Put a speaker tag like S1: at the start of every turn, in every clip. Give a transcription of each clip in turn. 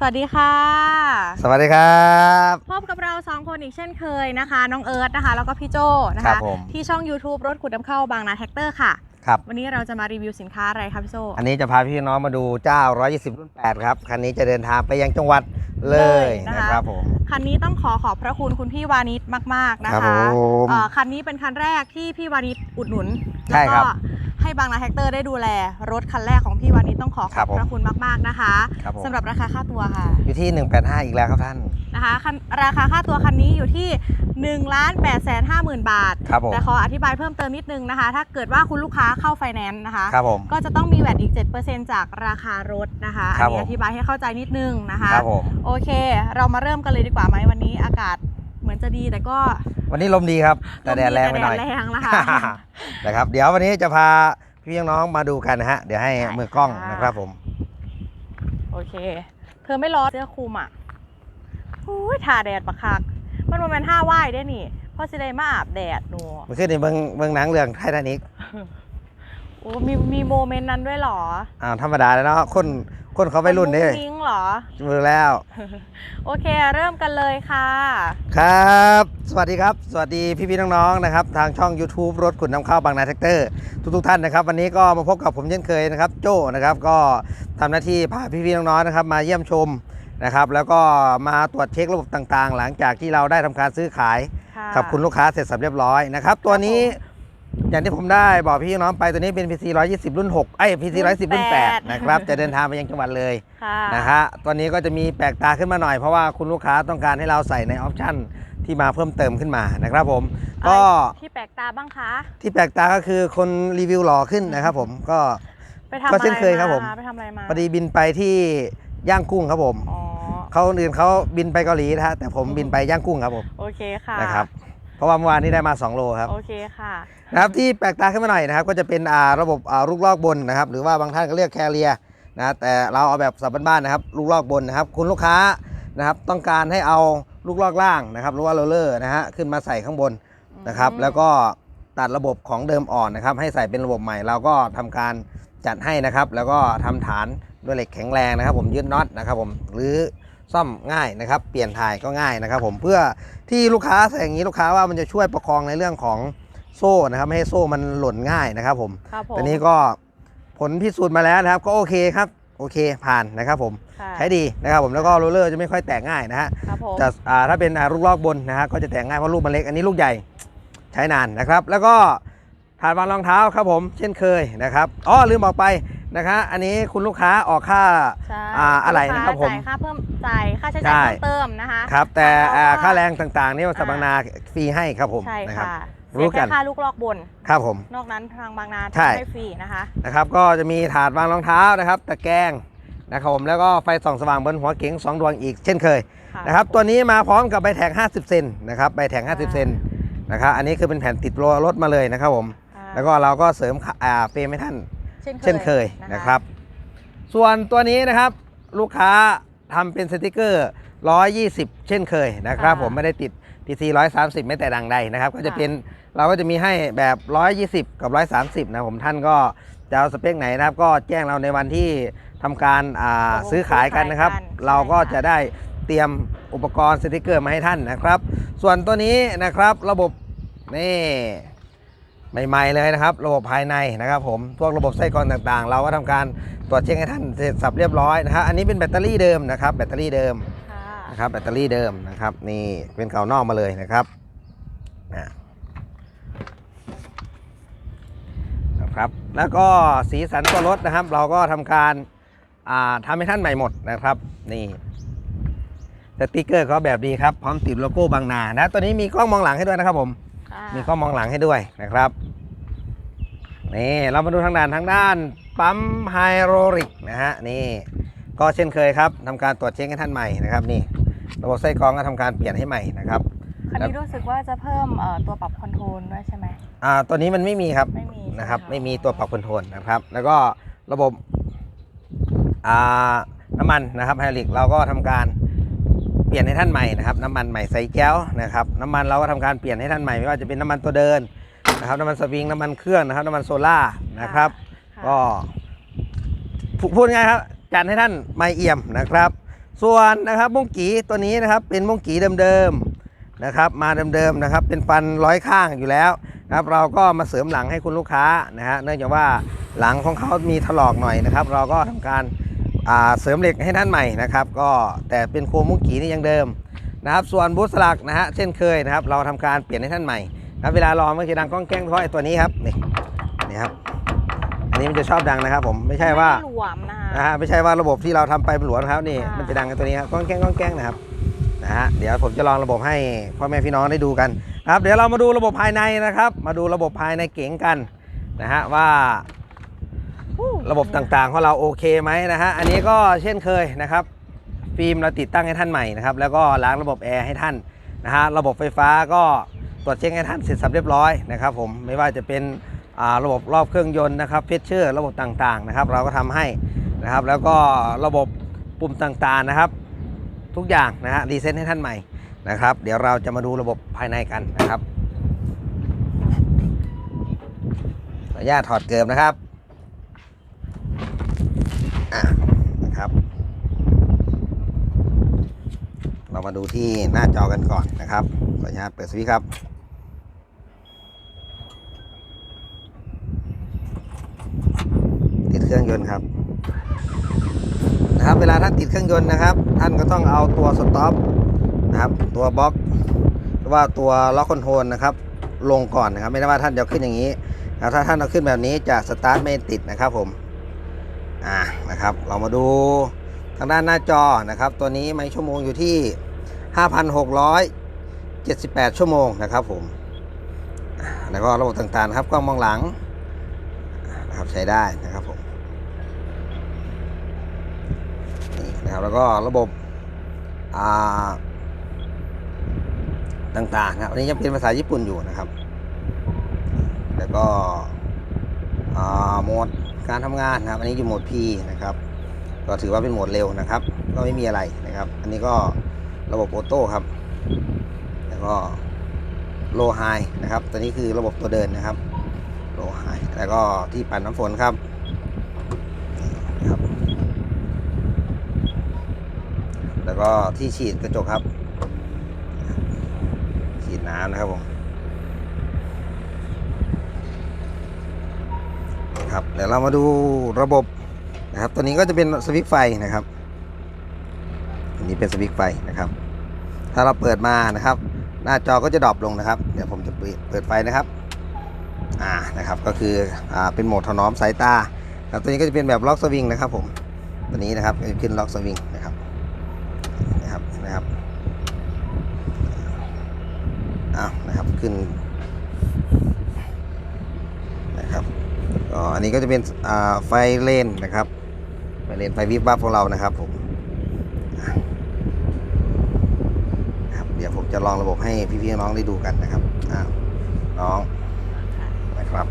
S1: สวัสดีค่ะ
S2: สวัสดีครับ
S1: พบกับเราสองคนอีกเช่นเคยนะคะ น้องเอิร์ธนะคะ แล้วก็พี่โจนะ
S2: ครั
S1: คะ
S2: บผม
S1: ที่ช่อง YouTube รถขุดน้ำเข้าบางนาแท็กเตอร์ค่ะ
S2: ครับ
S1: วันนี้เราจะมารีวิวสินค้าอะไรคะพี่โจ
S2: อันนี้จะพาพี่น้องมาดูเจ้า 120 รุ่น 8 ครับ คันนี้จะเดินทางไปยังจังหวัดเลย
S1: เลยนะคะ
S2: นะครับผม
S1: คันนี้ต้องขอขอบพระคุณคุณพี่วานิชมาก ๆ นะ
S2: ครั
S1: คะ
S2: บผม
S1: เอ่อคันนี้เป็นคันแรกที่พี่วานิชอุดหนุน
S2: ใช่
S1: แล้ว
S2: ครั
S1: ก็
S2: บ
S1: ให้บางนาแท็กเตอร์ได้ดูแล รถคันแรกของพี่วานิชต้องขอข
S2: ครั
S1: อบบ
S2: ผม
S1: พระคุณมากๆนะคะ
S2: ครับผม
S1: สำหรับราคาค่าตัวค่ะ
S2: อยู่ที่ 185 อีกแล้วครับท่าน
S1: นะคะคันราคาค่าตัวคันนี้อยู่ที่1ล้าน8 5 0 0 0 0บาท
S2: ครับผม
S1: แต่ขออธิบายเพิ่มเติมนิดนึงนะคะ ถ้าเกิดว่าคุณลูกค้าเข้าไฟแนนซ์นะคะ
S2: ครับผม
S1: ก็จะต้องมีแวดอีก 7%จากราคารถนะคะ
S2: ครั
S1: อั
S2: บ
S1: นนี้
S2: ผม
S1: อธิบายให้เข้าใจนิดนึงนะคะ
S2: ครับผม
S1: โอเค เรามาเริ่มกันเลยดีกว่าไหมวันนี้อากาศเห มือนจะดีแต่ก็
S2: วันนี้ลมดีครับ แต่แดดแรงไปหน่อย
S1: แต่แดดแรงนะคะ
S2: นะครับ เดี๋ยววันนี้จะพาพี่น้องมาดูกันนะฮะ เดี๋ยวให้
S1: ได้
S2: มือกล้อง
S1: ค่ะ
S2: นะครับผม
S1: โอเค เธอไม่ร้อนเสื้อคลุมอะอุ้ยทาแดดปะคัก มันมันเป็นท่าว่ายได้นี่เพราะสิได้มาอาบแดดหนู
S2: มันขึ้นในเมืองเมืองหนังเรื่องไททานิก
S1: โอ้มีมีโมเมนต์นั้นด้วยเหรอ
S2: อ่าธรรมดาแล้วเนาะคน คนเขาไปรุ่นเด้
S1: มุ้งมิ้งเหรอ
S2: มือแล้ว
S1: โอเคเริ่มกันเลยค่ะ
S2: ครับ สวัสดีครับ สวัสดีพี่ๆน้องๆนะครับ ทางช่อง YouTube รถขุนน้ำข้าวบางนาแท็กเตอร์ทุกๆท่านนะครับ วันนี้ก็มาพบกับผมเช่นเคยนะครับ โจ้นะครับ ก็ทำหน้าที่พาพี่ๆน้องๆนะครับ มาเยี่ยมชมนะครับ แล้วก็มาตรวจเช็คระบบต่างๆ หลังจากที่เราได้ทำการซื้อขาย
S1: ค่ะ
S2: กับคุณลูกค้าเสร็จสับเรียบร้อยนะครับ ตัวนี้ อย่างที่ผมได้บอกพี่น้องไปตัวนี้เป็น PC 120 รุ่น 6 ไอ้ย PC 110 รุ่น 8 นะครับ จะเดินทางไปยังจังหวัดเลย
S1: ค่ะ
S2: นะฮะตัวนี้ก็จะมีแปลกตาขึ้นมาหน่อยเพราะว่าคุณลูกค้าต้องการให้เราใส่ในออปชั่นที่มาเพิ่มเติมขึ้นมานะครับผม ก็
S1: อะไรที่แปลกตาบ้างคะ
S2: ที่แปลกตาก็คือคนรีวิวหล่อขึ้นนะครับผมก็
S1: ไปทำ
S2: ก็
S1: อะไร
S2: เช่นเคยครับผม
S1: ไปทำอะไรมา
S2: พอดีบินไปที่ย่างกุ้งครับผม
S1: อ๋อ
S2: เขาคนอื่นเขาบินไปเกาหลีนะฮะแต่ผมบินไปย่างกุ้งครับผม
S1: โอเคค่ะ
S2: นะครับเพราะว่าเมื่อวานนี้ได้มา 2 โลครับ
S1: โอเคค่ะ
S2: นะครับที่แปลกตาขึ้นมาหน่อยนะครับ ก็จะเป็นอ่าระบบอ่าลูกลอกบนนะครับ หรือว่าบางท่านก็เรียกแคเรียนะแต่เราเอาแบบสับบ้านๆนะครับ ลูกลอกบนนะครับ คุณลูกค้านะครับ ต้องการให้เอาลูกลอกล่างนะครับ หรือว่าโรลเลอร์นะฮะขึ้นมาใส่ข้างบนนะครับ
S1: อืม
S2: แล้วก็ตัดระบบของเดิมอ่อนนะครับ ให้ใส่เป็นระบบใหม่เราก็ทำการจัดให้นะครับ แล้วก็ทำฐานด้วยเหล็กแข็งแรงนะครับ ผมยึดน็อตนะครับ ผมหรือซ่อมง่ายนะครับ เปลี่ยนถ่ายก็ง่ายนะครับ ผมเพื่อที่ลูกค้าใส่อย่างนี้ลูกค้าว่ามันจะช่วยประคองในเรื่องของ โซ่นะครับไม่ให้โซ่มันหล่นง่ายนะครับผม
S1: ครับผม
S2: ตอนนี้ก็ผลพิสูจน์มาแล้วนะครับ ก็โอเคครับ โอเคผ่านนะครับผม
S1: ค่ะ
S2: ใช้ดีนะครับผมแล้วก็โรลเลอร์จะไม่ค่อยแตกง่ายนะฮะ
S1: ครับผม
S2: แต่อ่าถ้าเป็นอ่าลูกลอกบนนะฮะก็จะแตกง่ายเพราะลูกมันเล็กอันนี้ลูกใหญ่ใช้นานนะครับ แล้วก็ฐานวางรองเท้าครับผม เช่นเคยนะครับอ๋อลืมบอกไปนะคะอันนี้คุณลูกค้าออกค่า
S1: ใช่
S2: อ่าอะไรนะครับผม
S1: จ่ายค่าเพิ่มจ่ายค่าใช้
S2: ใช่
S1: จ่ายเพิ่มเติมนะคะ
S2: ครับแต่
S1: แล้วก็
S2: อ่าค่าแรงต่างๆนี่สับางนาฟรีให้ครับผม
S1: ใช่
S2: นะครับ
S1: ค่ะ
S2: รู้
S1: เสีย
S2: กั
S1: แค่
S2: น
S1: ค่าลูกลอกบน
S2: ครับผม
S1: นอกนั้นทางบางนา
S2: ใช่
S1: ให้ฟรีนะคะ
S2: นะครับ ก็จะมีถาดวางรองเท้านะครับตะแกรงนะครับผมแล้วก็ไฟส่องสว่างบนหัวเก๋งสองดวงอีกเช่นเคย
S1: ค่ะ
S2: นะครับ ตัวนี้มาพร้อมกับใบแท็ก50 เซนนะครับใบแท็ก50 เซนนะครับอันนี้คือเป็นแผ่นติดโลรถมาเลยนะครับผม
S1: ค่ะ
S2: แล้วก็เราก็เสริมขาอ่าเฟรมให้ท่าน
S1: เช่นเคย
S2: เช่นเคยนะครับ ส่วนตัวนี้นะครับลูกค้าทำเป็นสติกเกอร์ 120 เช่นเคยนะครับ ผมไม่ได้ติด PC 130 ไม่แต่ดังใดนะครับ ก็จะเป็นเราก็จะมีให้แบบ 120 กับ 130 นะผมท่านก็จะเอาสเปคไหนนะครับ ก็แจ้งเราในวันที่ทำการอ่าซื้อขายกันนะครับเราก็จะได้เตรียมอุปกรณ์สติกเกอร์มาให้ท่านนะครับ ส่วนตัวนี้นะครับระบบนี่ใหม่ๆเลยนะครับ ระบบภายในนะครับ ผมพวกระบบไส้กรองต่างๆ เราก็ทำการตรวจเช็คให้ท่านเสร็จสับเรียบร้อยนะครับอันนี้เป็นแบตเตอรี่เดิมนะครับ แบตเตอรี่เดิม
S1: ค่ะ
S2: นะครับแบตเตอรี่เดิมนะครับ นี่เป็นเก่านอกมาเลยนะครับอะนะครับ แล้วก็สีสันตัวรถนะครับ เราก็ทำการอ่าทำให้ท่านใหม่หมดนะครับ นี่สติกเกอร์เขาแบบดีครับพร้อมติดโลโก้บางนานะตัวนี้มีกล้องมองหลังให้ด้วยนะครับผม
S1: ค่ะ
S2: มีกล้องมองหลังให้ด้วยนะครับนี่เรามาดูทางด้านทางด้านปั๊มไฮโดรลิกนะฮะนี่ ก็เช่นเคยครับทำการตรวจเช็คให้ท่านใหม่นะครับนี่ระบบไส้กรองก็ทำการเปลี่ยนให้ใหม่นะครับ
S1: คันนี้รู้สึกว่าจะเพิ่มเอ่อตัวปรับคอนโทรลด้วยใช่ไหม
S2: อ่าตัวนี้มันไม่มีครับ
S1: ไม่มี
S2: นะครับ
S1: ใช่ห
S2: ไม่มีตัวปรับคอนโทรลนะครับ แล้วก็ระบบอ่าน้ำมันนะครับไฮดรอลิกเราก็ทำการเปลี่ยนให้ท่านใหม่นะครับน้ำมันใหม่ใส่แก้วนะครับน้ำมันเราก็ทำการเปลี่ยนให้ท่านใหม่ไม่ว่าจะเป็นน้ำมันตัวเดินนะครับน้ำมันสวิงน้ำมันเครื่องนะครับน้ำมันโซล่านะครับ
S1: ค่ะ
S2: ก็พูพูดง่ายครับ จัดให้ท่านไม่เอี่ยมนะครับ ส่วนนะครับมุ้งกีตัวนี้นะครับเป็นมุ้งกีเดิมๆนะครับมาเดิมๆนะครับเป็นฟันร้อยข้างอยู่แล้วนะครับเราก็มาเสริมหลังให้คุณลูกค้านะฮะเนื่องจากว่าหลังของเขามีถลอกหน่อยนะครับ เราก็ทำการอ่าเสริมเหล็กให้ท่านใหม่นะครับ ก็แต่เป็นโครงมุ้งกีนี่ยังเดิมนะครับ ส่วนบูสลักนะฮะเช่นเคยนะครับ เราทำการเปลี่ยนให้ท่านใหม่นะครับเวลารอมันจะดังก้องแก้งเพราะไอ้ตัวนี้ครับนี่นี่ครับ อันนี้มันจะชอบดังนะครับ ผมไม่ใช่ว่า
S1: หลวมนะ
S2: นะฮะไม่ใช่ว่าระบบที่เราทำไปเป็นหลวมนะครับนี่
S1: ค่ะ
S2: มันจะดังกันตัวนี้ครับก้องแก้งก้องแก้งนะครับนะฮะเดี๋ยวผมจะลองระบบให้พ่อแม่พี่น้องได้ดูกันครับเดี๋ยวเรามาดูระบบภายในนะครับ มาดูระบบภายในเก๋งกันนะฮะว่าระบบต่างๆของเราโอเคไหมนะฮะอันนี้ก็เช่นเคยนะครับ ฟิล์มเราติดตั้งให้ท่านใหม่นะครับแล้วก็ล้างระบบแอร์ให้ท่านนะฮะระบบไฟฟ้าก็ตรวจเช็คให้ท่านเสร็จสับเรียบร้อยนะครับผมไม่ว่าจะเป็นอ่าระบบรอบเครื่องยนต์นะครับเพชเชอร์ระบบต่างๆนะครับ เราก็ทำให้ นะครับ แล้วก็ระบบปุ่มต่างๆนะครับ ทุกอย่างนะฮะรีเซ็ตให้ท่านใหม่นะครับ เดี๋ยวเราจะมาดูระบบภายในกันนะครับขออนุญาตถอดเกิบนะครับนะครับ เรามาดูที่หน้าจอกันก่อนนะครับขออนุญาตเปิดสวิตช์ครับติดเครื่องยนต์ครับ นะครับ เวลาท่านติดเครื่องยนต์นะครับ ท่านก็ต้องเอาตัวสต็อปนะครับ ตัวบล็อกหรือว่าตัวล็อกคอนโทรลนะครับ ลงก่อนนะครับ ไม่ได้ว่าท่านจะเอาขึ้นอย่างนี้นะถ้าท่านเอาขึ้นแบบนี้จะสตาร์ทไม่ติดนะครับผมอ่านะครับ เรามาดูทางด้านหน้าจอนะครับ ตัวนี้ไม่ชั่วโมงอยู่ที่ 5,678 ชั่วโมงนะครับผมแล้วก็ระบบต่างๆครับกล้องมองหลังนะครับใช้ได้นะครับผม นะครับแล้วก็ระบบต่างๆนะครับอันนี้ยังเป็นภาษาญี่ปุ่นอยู่นะครับ แล้วก็โหมดการทำงานนะครับ อันนี้อยู่โหมด P นะครับ ก็ถือว่าเป็นโหมดเร็วนะครับ ก็ไม่มีอะไรนะครับ อันนี้ก็ระบบออโต้ครับ แล้วก็โลไฮนะครับ ตัวนี้คือระบบตัวเดินนะครับ โลไฮแล้วก็ที่ปั่นน้ำฝนครับนี่นะครับ แล้วก็ที่ฉีดกระจกครับ ฉีดน้ำนะครับผมนะครับเดี๋ยวเรามาดูระบบนะครับ ตัวนี้ก็จะเป็นสวิตช์ไฟนะครับอันนี้เป็นสวิตช์ไฟนะครับ ถ้าเราเปิดมานะครับ หน้าจอก็จะดรอปลงนะครับ เดี๋ยวผมจะเปิดไฟนะครับอ่านะครับก็คืออ่าเป็นโหมดถนอมสายตาครับตัวนี้ก็จะเป็นแบบล็อกสวิงนะครับผมตัวนี้นะครับขึ้นล็อกสวิงนะครับ นะครับอ้าวนะครับขึ้นนะครับก็อันนี้ก็จะเป็นไฟเลนนะครับไฟเลนไฟวิบวับของเรานะครับผมครับเดี๋ยวผมจะลองระบบให้พี่ๆน้องได้ดูกันนะครับอ้าวน้องนะครับ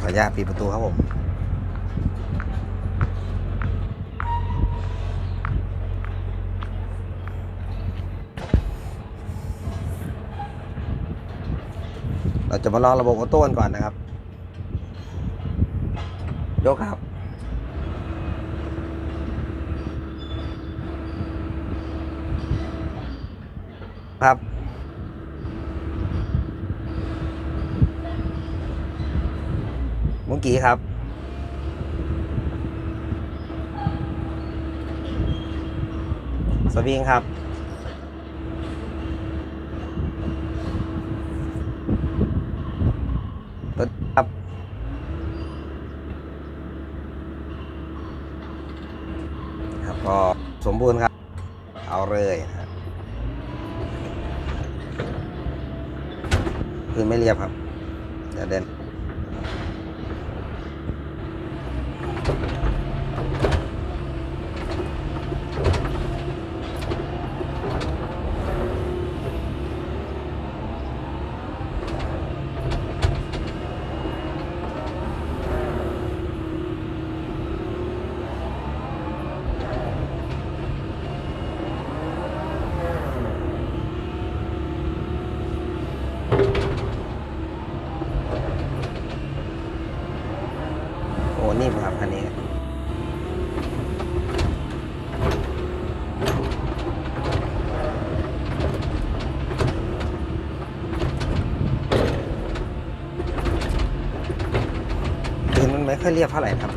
S2: ขออนุญาตปิดประตูครับผม เราจะมาลองระบบออโต้กันก่อนนะครับ ยกครับ ครับเมื่อกี้ครับ สวิงครับ ตัวครับ ครับก็ สมบูรณ์ครับ เอาเลยครับคือไม่เรียบครับจะเด่น โอ้นี่ครับคันนี้พื้นมันไม่ค่อยเรียบเท่าไหร่ครับ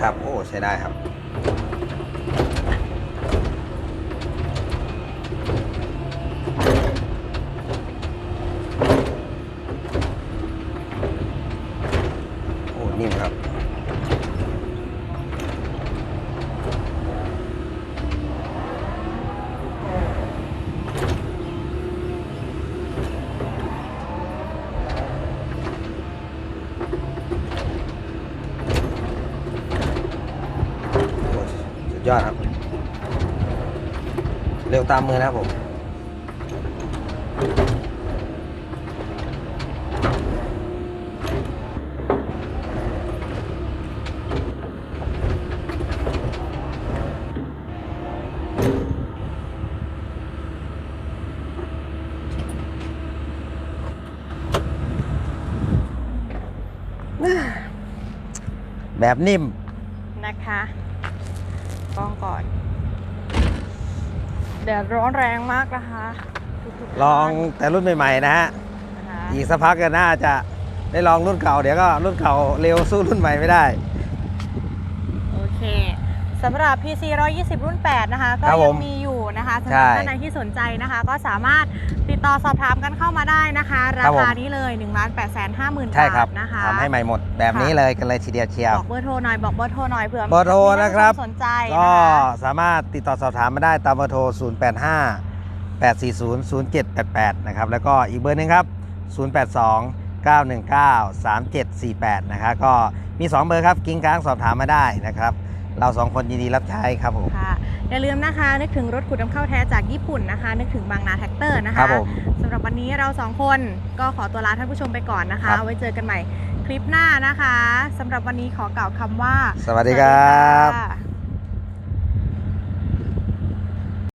S2: ครับ โอ้ใช้ได้ครับ โอ้ นิ่มครับ โอ้สุด ยอดครับ เร็วตามมือนะครับผมแบบนิ่ม
S1: นะคะก ล้องก่อนแดดร้อนแรงมากนะคะทุกๆ
S2: ลอง
S1: ท่าน
S2: แต่รุ่นใหม่ๆนะฮะ
S1: นะคะ
S2: อีกสักพักก็น่าจะได้ลองรุ่นเก่าเดี๋ยวก็รุ่นเก่าเร็วสู้รุ่นใหม่ไม่ได้
S1: โอเคสำหรับ PC 120 รุ่น 8 นะคะ ก็
S2: ครับผ
S1: ยั
S2: ม
S1: งมีอยู่ นะคะสำห
S2: ใช่
S1: รับท่านใดที่สนใจนะคะ ก็สามารถติดต่อสอบถามกันเข้ามาได้นะคะ รา
S2: ครับผม
S1: คานี้เลย1 8 5 0 0 0 0
S2: ใช่ครับ
S1: บาทนะคะ
S2: ทำให้ใหม่หมดแบบนี้
S1: ค่ะ
S2: เลยกันเลยทีเดียวเชียว
S1: บอกเบอร์โทรหน่อยบอกเบอร์โทรหน่อยเผื่อ
S2: เบอร์โทร
S1: มีท่า
S2: นะครับ
S1: สนใจ
S2: ก็
S1: นะคะ
S2: สามารถติดต่อสอบถามมาได้ตามเบอร์โทร 0 8 5 8 4 0 0 7 8 8 นะครับ แล้วก็อีกเบอร์หนึงครับ 0 8 2 9 1 9 3 7 4 8 นะครับก็มี 2 เบอร์ครับกิ้งก้างสอบถามมาได้นะครับ เราสองคนยินดีรับใช้ครับผม
S1: ค่ะอย่าลืมนะคะ นึกถึงรถขุดน้ำเข้าแท้จากญี่ปุ่นนะคะ นึกถึงบางนาแท็กเตอร์นะ
S2: ครั
S1: คะ
S2: บผม
S1: สำหรับวันนี้เราสองคนก็ขอตัวลาท่านผู้ชมไปก่อนนะคะ
S2: ครับ
S1: ไว้เจอกันใหม่คลิปหน้านะคะสำหรับวันนี้ขอกล่าวคำว่า
S2: สวัสดีครับ
S1: สวัสดีค่ะ